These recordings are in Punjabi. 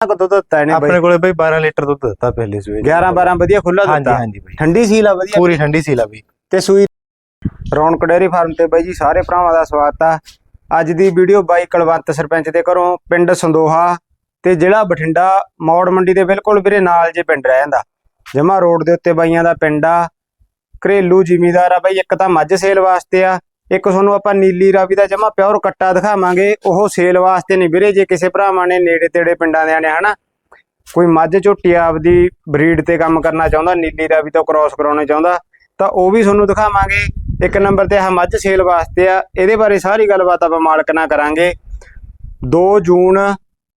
ਕੁ ਦੁੱਧ ਦਿੱਤਾ ਇਹਨੇ ਆਪਣੇ ਕੋਲੇ ਬਈ 12 ਲੀਟਰ ਦੁੱਧ ਦਿੱਤਾ ਪਹਿਲੇ 'ਚ। 11 12 ਵਧੀਆ ਖੁੱਲਾ ਹਾਂਜੀ ਦਿੱਤਾ ਹਾਂਜੀ ਬਈ। ਠੰਡੀ ਸੀਲ ਆ ਵਧੀਆ। ਪੂਰੀ ਠੰਡੀ ਸੀ ਲਾ ਬਈ। ਤੇ ਸੂਈ ਰੌਣਕ ਡੇਅਰੀ ਫਾਰਮ ਤੇ ਬਾਈ ਜੀ ਸਾਰੇ ਭਰਾਵਾਂ ਦਾ ਸਵਾਗਤ ਆ। ਅੱਜ ਦੀ ਵੀਡੀਓ ਬਾਈ ਕੁਲਵੰਤ ਸਰਪੰਚ ਦੇ ਘਰੋਂ ਪਿੰਡ ਸੰਦੋਹਾ ਤੇ ਜ਼ਿਲ੍ਹਾ ਬਠਿੰਡਾ ਮੌੜ ਮੰਡੀ ਦੇ ਬਿਲਕੁਲ ਵੀਰੇ ਨਾਲ ਜੇ ਪਿੰਡ ਰਹਿ ਜਾਂਦਾ। ਜਮਾ ਰੋਡ ਦੇ ਉੱਤੇ ਬਾਈਆਂ ਦਾ ਪਿੰਡ ਆ। ਘਰੇਲੂ ਜ਼ਿਮੀਦਾਰ ਆ ਬਾਈ ਇੱਕ ਤਾਂ ਮੱਝ ਸੇਲ ਵਾਸਤੇ ਆ ਇੱਕ ਤੁਹਾਨੂੰ ਆਪਾਂ ਨੀਲੀ ਰਾਵੀ ਦਾ ਜਮਾ ਪਿਓਰ ਕੱਟਾ ਦਿਖਾਵਾਂਗੇ। ਉਹ ਸੇਲ ਵਾਸਤੇ ਨਹੀਂ ਵੀਰੇ, ਜੇ ਕਿਸੇ ਭਰਾਵਾਂ ਨੇ ਨੇੜੇ ਤੇੜੇ ਪਿੰਡਾਂ ਦੇ ਨੇ ਹਨਾ? ਕੋਈ ਮੱਝ ਝੋਟੀ ਆਪਦੀ ਬਰੀਡ ਤੇ ਕੰਮ ਕਰਨਾ ਚਾਹੁੰਦਾ, ਨੀਲੀ ਰਾਵੀ ਤੋਂ ਕ੍ਰਾਸ ਕਰਾਉਣਾ ਚਾਹੁੰਦਾ, ਤਾਂ ਉਹ ਵੀ ਤੁਹਾਨੂੰ ਦਿਖਾਵਾਂਗੇ। ਇੱਕ ਨੰਬਰ ਤੇ ਆਹ ਮੱਝ ਸੇਲ ਵਾਸਤੇ ਆ, ਇਹਦੇ ਬਾਰੇ ਸਾਰੀ ਗੱਲਬਾਤ ਆਪਾਂ ਮਾਲਕ ਨਾਲ ਕਰਾਂਗੇ। 2 ਜੂਨ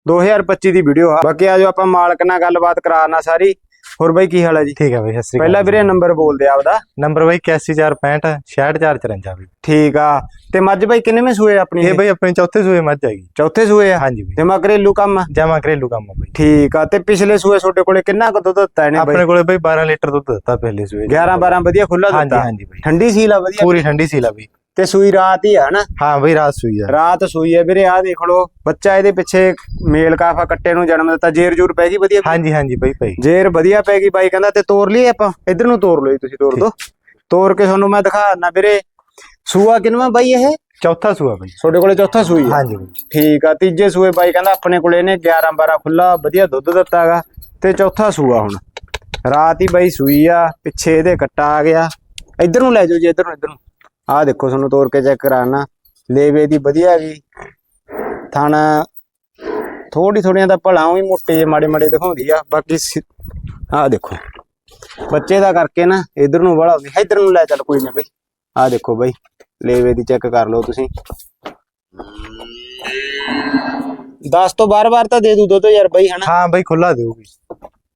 2025 ਦੀ ਵੀਡੀਓ ਆ। ਬਾਕੀ ਆਜੋ ਆਪਾਂ ਮਾਲਕ ਨਾਲ ਗੱਲਬਾਤ ਕਰਾਣਾ ਸਾਰੀ। ਹੋਰ ਬਾਈ ਕੀ ਹਾਲ ਹੈ ਜੀ? ਠੀਕ ਹੈ ਬਈ ਸਤਿ ਸ੍ਰੀ ਅਕਾਲ ਪਹਿਲਾਂ ਵੀਰੇ ਨੰਬਰ ਬੋਲਦੇ ਆ ਆਪਦਾ। ਨੰਬਰ ਬਈ 81465 66454 ਬਈ। ਠੀਕ ਆ। ਤੇ ਮੱਝ ਬਾਈ ਕਿੰਨੇਵੇਂ ਸੂਏ ਆਪਣੀ ਇਹ ਬਈ ਆਪਣੇ ਚੌਥੇ ਸੂਏ ਮੱਝ ਹੈਗੀ ਚੌਥੇ ਸੂਏ ਆ? ਹਾਂਜੀ ਬਈ। ਤੇ ਮਾ ਘਰੇਲੂ ਕੰਮ ਆ? ਜਮਾ ਘਰੇਲੂ ਕੰਮ ਆ ਬਈ। ਠੀਕ ਆ। ਤੇ ਪਿਛਲੇ ਸੂਏ ਤੁਹਾਡੇ ਕੋਲੇ ਕਿੰਨਾ ਕੁ ਦੁੱਧ ਦਿੱਤਾ ਇਹਨੇ ਆਪਣੇ ਕੋਲੇ ਬਈ 12 ਲੀਟਰ ਦੁੱਧ ਦਿੱਤਾ ਪਹਿਲੇ ਸੂਏ 'ਚ। 11 12 ਵਧੀਆ ਖੁੱਲਾ ਦਿੱਤਾ। ਹਾਂਜੀ ਬਈ। ਠੰਡੀ ਸੀਲ ਆ ਵਧੀਆ। ਪੂਰੀ ਠੰਡੀ ਸੀ ਲਾ ਬਈ। ਤੇ ਸੂਈ ਰਾਤ ਹੀ ਆ ਨਾ ਹਾਂ ਬਈ ਰਾਤ ਸੂਈ ਆ। ਰਾਤ ਸੂਈ ਹੈ ਵੀਰੇ ਆਹ ਦੇਖ ਲਓ। ਬੱਚਾ ਇਹਦੇ ਪਿੱਛੇ ਮੇਲ ਕਾਫਾ ਕੱਟੇ ਨੂੰ ਜਨਮ ਦਿੱਤਾ ਜੇਰ ਜੂਰ ਪੈ ਗਈ ਵਧੀਆ? ਹਾਂਜੀ ਹਾਂਜੀ ਬਈ ਭਾਈ ਜੇਰ ਵਧੀਆ ਪੈ ਗਈ ਬਾਈ ਕਹਿੰਦਾ ਤੇ ਤੋਰ ਲਈਏ ਆਪਾਂ? ਇਧਰ ਨੂੰ ਤੋਰ ਲਓ ਤੁਸੀਂ ਤੋਰ ਦੋ। ਤੋਰ ਕੇ ਤੁਹਾਨੂੰ ਮੈਂ ਦਿਖਾ ਦਿੰਦਾ ਵੀਰੇ। ਸੂਆ ਕਿਨਵਾ ਬਾਈ ਇਹ? ਚੌਥਾ ਸੂਆ ਬਈ। ਤੁਹਾਡੇ ਕੋਲੇ ਚੌਥਾ ਸੂਈ ਹੈ ਹਾਂਜੀ ਠੀਕ ਆ ਤੀਜੇ ਸੂਏ ਬਾਈ ਕਹਿੰਦਾ ਆਪਣੇ ਕੋਲੇ ਇਹਨੇ 11 12 ਖੁੱਲਾ ਵਧੀਆ ਦੁੱਧ ਦਿੱਤਾਗਾ ਤੇ ਚੌਥਾ ਸੂਆ ਹੁਣ। ਰਾਤ ਹੀ ਬਾਈ ਸੂਈ ਆ ਪਿੱਛੇ ਇਹਦੇ ਕੱਟਾ ਆ ਗਿਆ। ਇਧਰ ਨੂੰ ਲੈ ਜਾਓ ਜੀ ਇਧਰ ਨੂੰ ਇਧਰ ਨੂੰ। ਆਹ ਦੇਖੋ ਤੁਹਾਨੂੰ ਤੋੜ ਕੇ ਚੈੱਕ ਕਰਾਣਾ ਲੇਵੇ ਦੀ ਵਧੀਆ ਵੀ ਥਣ ਥੋੜੀ ਥੋੜੀਆਂ ਤਾਂ ਭਲਾ ਵੀ ਮੋਟੇ ਜਿਹੇ ਮਾੜੇ ਮਾੜੇ ਦਿਖਾਉਂਦੀ ਆ। ਬਾਕੀ ਆਹ ਦੇਖੋ। ਬੱਚੇ ਦਾ ਕਰਕੇ ਨਾ ਇਧਰ ਨੂੰ ਵੜਾ ਹੁੰਦੀ ਇਧਰ ਨੂੰ ਲੈ ਚੱਲ ਕੋਈ ਨਾ ਬਈ। ਆਹ ਦੇਖੋ ਬਈ ਲੇਵੇ ਦੀ ਚੈੱਕ ਕਰ ਲਓ ਤੁਸੀਂ। 10 ਤੋਂ 12 ਵਾਰ ਤਾਂ ਦੇ ਦੂ ਦੁੱਧ ਯਾਰ ਬਈ ਹਨਾ? ਹਾਂ ਬਈ ਖੁੱਲਾ ਦੇਊਗੀ।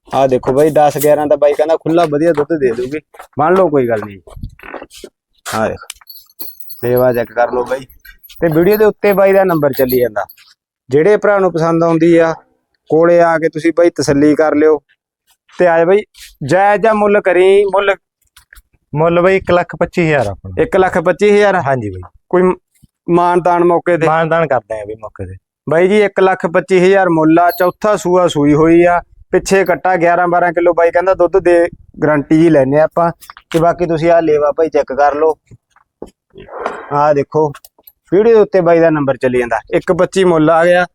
ਆਹ ਦੇਖੋ ਬਈ 10 11 ਦਾ ਬਾਈ ਕਹਿੰਦਾ ਖੁੱਲਾ ਵਧੀਆ ਦੁੱਧ ਦੇ ਦੂਗੀ। ਮੰਨ ਲਓ ਕੋਈ ਗੱਲ ਨਹੀਂ ਆਹ ਦੇਖੋ। ਸੇਵਾ ਚੈੱਕ ਕਰ ਲਓ ਬਾਈ। ਤੇ ਵੀਡੀਓ ਦੇ ਉੱਤੇ ਬਾਈ ਦਾ ਨੰਬਰ ਚੱਲੀ ਜਾਂਦਾ। ਜਿਹੜੇ ਭਰਾ ਨੂੰ ਪਸੰਦ ਆਉਂਦੀ ਆ ਕੋਲੇ ਆ ਕੇ ਤੁਸੀਂ ਬਾਈ ਤਸੱਲੀ ਕਰ ਲਿਓ। ਤੇ ਆਏ ਬਾਈ ਜਾਇਜ਼ ਜਾਂ ਮੁੱਲ ਕਰੀ ਮੁੱਲ ਮੁੱਲ ਬਈ 125000 ਆਪਣਾ। 1 ਲੱਖ 25 ਹਜ਼ਾਰ? ਹਾਂਜੀ ਬਈ। ਕੋਈ ਮਾਨ ਤਾਨ ਮੌਕੇ ਤੇ? ਮਾਨਦਾਨ ਕਰਦੇ ਆ ਬਈ ਮੌਕੇ ਤੇ। ਬਾਈ ਜੀ 1 ਲੱਖ 25 ਹਜ਼ਾਰ ਮੁੱਲ ਆ ਚੌਥਾ ਸੂਆ ਸੂਈ ਹੋਈ ਆ ਪਿੱਛੇ ਕੱਟਾ 11 12 ਕਿਲੋ। ਬਾਈ ਕਹਿੰਦਾ ਦੁੱਧ ਦੇ ਗਰੰਟੀ ਜੀ ਲੈਨੇ ਆਪਾਂ। ਤੇ ਬਾਕੀ ਤੁਸੀਂ ਆ ਲੇਵਾ ਭਾਈ ਚੈੱਕ ਕਰ ਲਓ। ਆਹ ਦੇਖੋ ਵੀਡੀਓ ਉੱਤੇ ਬਾਈ ਦਾ ਨੰਬਰ ਚੱਲੀ ਜਾਂਦਾ। 125 ਮੁੱਲ ਆ ਗਿਆ।